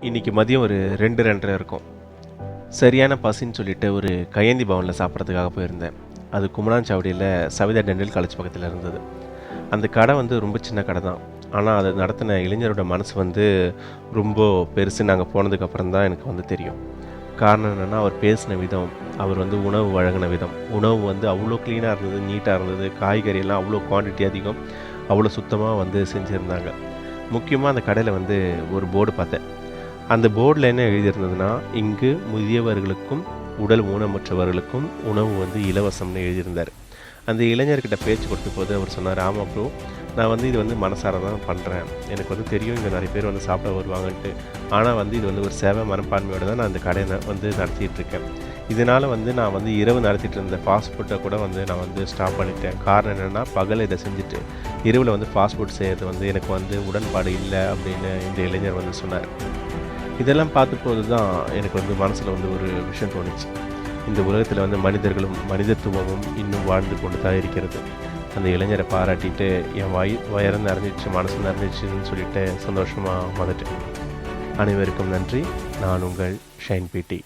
இன்னைக்கு மதியம் ஒரு ரெண்டு ரெண்டரை இருக்கும். சரியான பசின்னு சொல்லிட்டு ஒரு கையேந்தி பவனில் சாப்பிட்றதுக்காக போயிருந்தேன். அது குமராஞ்சாவடியில் சவிதா டெண்டல் காலேஜ் பக்கத்தில் இருந்தது. அந்த கடை வந்து ரொம்ப சின்ன கடை தான். ஆனால் அதை நடத்தின இளைஞரோட மனசு வந்து ரொம்ப பெருசு. நாங்கள் போனதுக்கப்புறம் தான் எனக்கு வந்து தெரியும். காரணம் என்னென்னா அவர் பேசின விதம் அவர் வந்து உணவு வழங்கின விதம். உணவு வந்து அவ்வளோ க்ளீனாக இருந்தது நீட்டாக இருந்தது. காய்கறியெல்லாம் அவ்வளோ குவான்டிட்டி அதிகம். அவ்வளோ சுத்தமாக வந்து செஞ்சுருந்தாங்க. முக்கியமாக அந்த கடையில் வந்து ஒரு போர்டு பார்த்தேன். அந்த போர்டில் என்ன எழுதியிருந்ததுன்னா இங்கு முதியவர்களுக்கும் உடல் ஊனமுற்றவர்களுக்கும் உணவு வந்து இலவசம்னு எழுதியிருந்தார். அந்த இளைஞர்கிட்ட பேச்சு கொடுத்த போது அவர் சொன்னார் ஆமாம் ப்ரோ நான் வந்து இது வந்து மனசார தான் பண்ணுறேன் எனக்கு வந்து தெரியும் இங்கே நிறைய பேர் வந்து சாப்பிட வருவாங்கன்ட்டு. ஆனால் வந்து இது வந்து ஒரு சேவை மனப்பான்மையோடு தான் நான் அந்த கடையை வந்து நடத்திட்டு இருக்கேன். இதனால் வந்து நான் வந்து இரவு நடத்திட்டு இருந்த ஃபாஸ்ட் ஃபுட்டை கூட வந்து நான் வந்து ஸ்டாப் பண்ணிட்டேன். காரணம் என்னென்னா பகல் இதை செஞ்சுட்டு இரவில் வந்து ஃபாஸ்ட் ஃபுட் செய்கிறது வந்து எனக்கு வந்து உடன்பாடு இல்லை அப்படின்னு இந்த இளைஞர் வந்து சொன்னார். இதெல்லாம் பார்த்த தான் எனக்கு வந்து மனசில் வந்து ஒரு விஷயம் தோணுச்சு. இந்த உலகத்தில் வந்து மனிதர்களும் மனிதத்துவமும் இன்னும் வாழ்ந்து கொண்டு தான் இருக்கிறது. அந்த இளைஞரை பாராட்டிட்டு என் வய வயரம் நிறைஞ்சிச்சு மனசு நிறைஞ்சிச்சுன்னு சொல்லிட்டு சந்தோஷமாக வந்துட்டேன் அனைவருக்கும் நன்றி. நான் உங்கள் ஷைன் பிடி